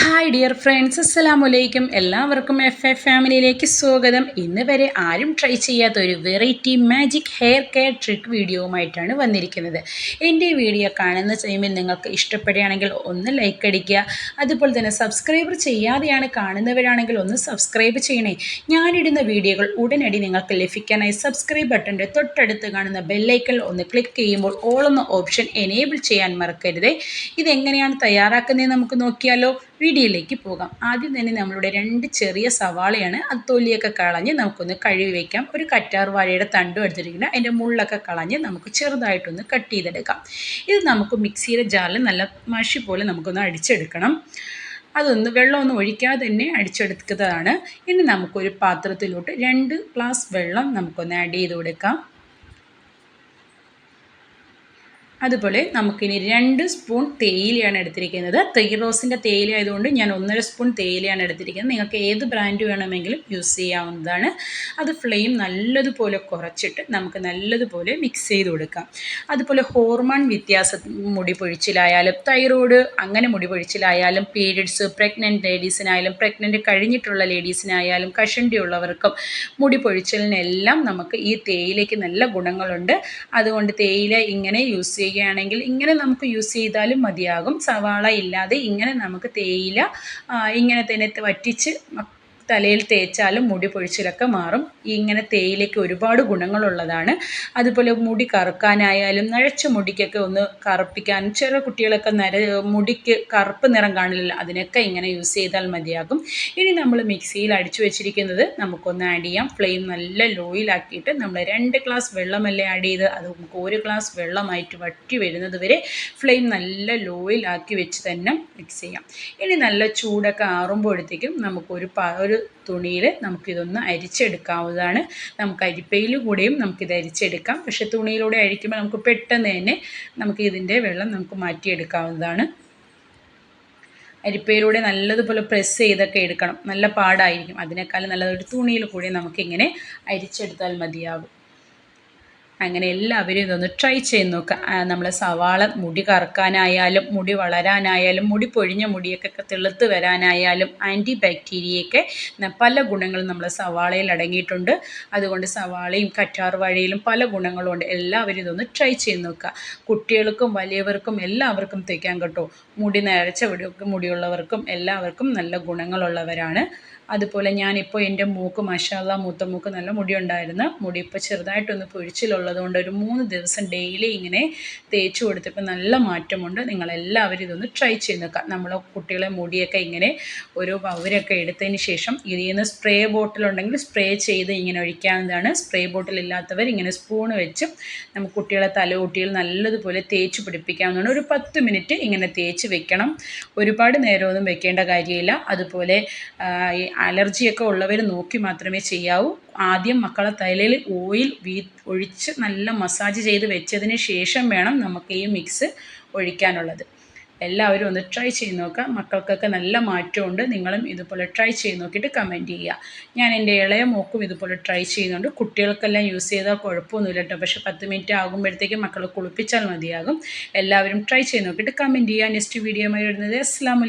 Hi dear friends അസ്സലാമു വലൈക്കും എല്ലാവർക്കും എഫ് എ ഫാമിലിയിലേക്ക് സ്വാഗതം. ഇന്ന് വരെ ആരും ട്രൈ ചെയ്യാത്ത ഒരു variety magic hair care trick വീഡിയോവുമായിട്ടാണ് വന്നിരിക്കുന്നത്. എന്റെ വീഡിയോ കാണുന്ന ടൈമിൽ നിങ്ങൾക്ക് ഇഷ്ടപ്പെടുകയാണെങ്കിൽ ഒന്ന് ലൈക്ക് അടിക്കുക. അതുപോലെ തന്നെ സബ്സ്ക്രൈബർ ചെയ്യാതെയാണ് കാണുന്നവരാണെങ്കിൽ ഒന്ന് സബ്സ്ക്രൈബ് ചെയ്യണേ. ഞാനിടുന്ന വീഡിയോകൾ ഉടനടി നിങ്ങൾക്ക് ലഭിക്കാനായി സബ്സ്ക്രൈബ് ബട്ടന്റെ തൊട്ടടുത്ത് കാണുന്ന ബെല്ലൈക്കൽ ഒന്ന് ക്ലിക്ക് ചെയ്യുമ്പോൾ ഓൾ എന്ന ഓപ്ഷൻ എനേബിൾ ചെയ്യാൻ മറക്കരുത്. ഇതെങ്ങനെയാണ് തയ്യാറാക്കുന്നതെന്ന് നമുക്ക് നോക്കിയാലോ. വീഡിയോയിലേക്ക് പോകാം. ആദ്യം തന്നെ നമ്മളുടെ രണ്ട് ചെറിയ സവാളയാണ് അത് തൊലിയൊക്കെ കളഞ്ഞ് നമുക്കൊന്ന് കഴുകി വയ്ക്കാം ഒരു കറ്റാർ വാഴയുടെ തണ്ടും എടുത്തിട്ടുണ്ട്. അതിന്റെ മുള്ളൊക്കെ കളഞ്ഞ് നമുക്ക് ചെറുതായിട്ടൊന്ന് കട്ട് ചെയ്തെടുക്കാം. ഇത് നമുക്ക് മിക്സിയുടെ ജാറിൽ നല്ല മഷി പോലെ നമുക്കൊന്ന് അടിച്ചെടുക്കണം. അതൊന്ന് വെള്ളമൊന്നും ഒഴിക്കാതെ തന്നെ അടിച്ചെടുക്കുന്നതാണ് ഇനി നമുക്കൊരു പാത്രത്തിലോട്ട് രണ്ട് ഗ്ലാസ് വെള്ളം നമുക്കൊന്ന് ആഡ് ചെയ്ത് കൊടുക്കാം. അതുപോലെ നമുക്കിനി രണ്ട് സ്പൂൺ തേയിലയാണ് എടുത്തിരിക്കുന്നത്. തൈറോസിന്റെ റോസിന്റെ തേയില ആയതുകൊണ്ട് ഞാൻ ഒന്നര സ്പൂൺ തേയിലയാണ് എടുത്തിരിക്കുന്നത്. നിങ്ങൾക്ക് ഏത് ബ്രാൻഡ് വേണമെങ്കിലും യൂസ് ചെയ്യാവുന്നതാണ്. അത് ഫ്ലെയിം നല്ലതുപോലെ കുറച്ചിട്ട് നമുക്ക് നല്ലതുപോലെ മിക്സ് ചെയ്ത് കൊടുക്കാം. അതുപോലെ ഹോർമോൺ വ്യത്യാസം മുടി പൊഴിച്ചിലായാലും തൈറോയ്ഡ് അങ്ങനെ മുടി പൊഴിച്ചിലായാലും പീരിയഡ്സ് പ്രഗ്നന്റ് ലേഡീസിനായാലും പ്രഗ്നന്റ് കഴിഞ്ഞിട്ടുള്ള ലേഡീസിനായാലും കഷണ്ടി ഉള്ളവർക്കും മുടി പൊഴിച്ചിലിനെല്ലാം നമുക്ക് ഈ തേയിലയ്ക്ക് നല്ല ഗുണങ്ങളുണ്ട്. അതുകൊണ്ട് തേയില ഇങ്ങനെ യൂസ് ചെയ്യുകയാണെങ്കിൽ ഇങ്ങനെ നമുക്ക് യൂസ് ചെയ്താലും മതിയാകും. സവാള ഇല്ലാതെ ഇങ്ങനെ നമുക്ക് തേയില ഇങ്ങനെ തന്നെ വറ്റിച്ച് തലയിൽ തേച്ചാലും മുടി പൊഴിച്ചിലൊക്കെ മാറും. ഇങ്ങനെ തേയിലയ്ക്ക് ഒരുപാട് ഗുണങ്ങളുള്ളതാണ്. അതുപോലെ മുടി കറുക്കാനായാലും നഴച്ച മുടിക്കൊക്കെ ഒന്ന് കറുപ്പിക്കാനും ചെറിയ കുട്ടികളൊക്കെ നര മുടിക്ക് കറുപ്പ് നിറം കാണില്ല അതിനൊക്കെ ഇങ്ങനെ യൂസ് ചെയ്താൽ മതിയാകും. ഇനി നമ്മൾ മിക്സിയിൽ അടിച്ചു വെച്ചിരിക്കുന്നത് നമുക്കൊന്ന് ആഡ് ചെയ്യാം. ഫ്ലെയിം നല്ല ലോയിലാക്കിയിട്ട് നമ്മൾ രണ്ട് ഗ്ലാസ് വെള്ളമല്ലേ ആഡ് ചെയ്ത് അത് നമുക്ക് ഒരു ഗ്ലാസ് വെള്ളമായിട്ട് വറ്റി വരുന്നത് വരെ ഫ്ലെയിം നല്ല ലോയിലാക്കി വെച്ച് തന്നെ മിക്സ് ചെയ്യാം. ഇനി നല്ല ചൂടൊക്കെ ആറുമ്പോഴത്തേക്കും നമുക്കൊരു ഒരു തുണിയിൽ നമുക്കിതൊന്ന് അരിച്ചെടുക്കാവുന്നതാണ്. നമുക്ക് അരിപ്പയിൽ കൂടെയും നമുക്കിത് അരിച്ചെടുക്കാം. പക്ഷെ തുണിയിലൂടെ അഴിക്കുമ്പോൾ നമുക്ക് പെട്ടെന്ന് തന്നെ നമുക്ക് ഇതിന്റെ വെള്ളം നമുക്ക് മാറ്റിയെടുക്കാവുന്നതാണ്. അരിപ്പയിലൂടെ നല്ലതുപോലെ പ്രസ് ചെയ്തൊക്കെ എടുക്കണം. നല്ല പാടായിരിക്കും. അതിനേക്കാളും നല്ലതൊരു തുണിയിൽ കൂടി നമുക്കിങ്ങനെ അരിച്ചെടുത്താൽ മതിയാകും അങ്ങനെ എല്ലാവരും ഇതൊന്ന് ട്രൈ ചെയ്ത് നോക്കുക നമ്മൾ സവാള മുടി കറക്കാനായാലും മുടി വളരാനായാലും മുടി പൊഴിഞ്ഞ മുടിയൊക്കെ തെളുത്ത് വരാനായാലും ആന്റി ബാക്ടീരിയയൊക്കെ പല ഗുണങ്ങളും നമ്മൾ സവാളയിൽ അടങ്ങിയിട്ടുണ്ട്. അതുകൊണ്ട് സവാളയും കറ്റാർ വാഴയിലും പല ഗുണങ്ങളുണ്ട് എല്ലാവരും ഇതൊന്ന് ട്രൈ ചെയ്ത് നോക്കുക കുട്ടികൾക്കും വലിയവർക്കും എല്ലാവർക്കും തേക്കാൻ കേട്ടോ. മുടി നരച്ച മുടിയുള്ളവർക്കും എല്ലാവർക്കും നല്ല ഗുണങ്ങളുള്ളവരാണ്. അതുപോലെ ഞാനിപ്പോൾ എന്റെ മൂക്ക് മഷാല മൂത്ത മൂക്ക് നല്ല മുടി ഉണ്ടായിരുന്നു മുടി ഇപ്പോൾ ചെറുതായിട്ടൊന്ന് പൊഴിച്ചിലുള്ളത് കൊണ്ട് ഒരു മൂന്ന് ദിവസം ഡെയിലി ഇങ്ങനെ തേച്ച് കൊടുത്തപ്പോൾ നല്ല മാറ്റമുണ്ട്. നിങ്ങളെല്ലാവരും ഇതൊന്ന് ട്രൈ ചെയ്ത് നോക്കുക നമ്മൾ കുട്ടികളെ മുടിയൊക്കെ ഇങ്ങനെ ഒരു പവരൊക്കെ എടുത്തതിന് ശേഷം ഇതിൽ നിന്ന് സ്പ്രേ ബോട്ടിലുണ്ടെങ്കിൽ സ്പ്രേ ചെയ്ത് ഇങ്ങനെ ഒഴിക്കാവുന്നതാണ്. സ്പ്രേ ബോട്ടിൽ ഇല്ലാത്തവർ ഇങ്ങനെ സ്പൂൺ വെച്ച് നമുക്ക് കുട്ടികളെ തലകുട്ടിയിൽ നല്ലതുപോലെ തേച്ച് പിടിപ്പിക്കാവുന്നതാണ്. ഒരു പത്ത് മിനിറ്റ് ഇങ്ങനെ തേച്ച് വെക്കണം. ഒരുപാട് നേരമൊന്നും വെക്കേണ്ട കാര്യമില്ല. അതുപോലെ അലർജിയൊക്കെ ഉള്ളവർ നോക്കി മാത്രമേ ചെയ്യാവൂ. ആദ്യം മക്കളെ തലയിൽ ഓയിൽ വീ ഒഴിച്ച് നല്ല മസാജ് ചെയ്ത് വെച്ചതിന് ശേഷം വേണം നമുക്ക് ഈ മിക്സ് ഒഴിക്കാനുള്ളത്. എല്ലാവരും ഒന്ന് ട്രൈ ചെയ്ത് നോക്കുക. മക്കൾക്കൊക്കെ നല്ല മാറ്റമുണ്ട്. നിങ്ങളും ഇതുപോലെ ട്രൈ ചെയ്ത് നോക്കിയിട്ട് കമന്റ് ചെയ്യുക. ഞാൻ എന്റെ ഇളയ മോക്കും ഇതുപോലെ ട്രൈ ചെയ്യുന്നുണ്ട്. കുട്ടികൾക്കെല്ലാം യൂസ് ചെയ്താൽ കുഴപ്പമൊന്നുമില്ല കേട്ടോ. പക്ഷേ പത്ത് മിനിറ്റ് ആകുമ്പോഴത്തേക്കും മക്കൾ കുളിപ്പിച്ചാൽ മതിയാകും. എല്ലാവരും ട്രൈ ചെയ്ത് നോക്കിയിട്ട് കമന്റ് ചെയ്യുക. നെക്സ്റ്റ് വീഡിയോ ആയി വരുന്നത് അസ്സാം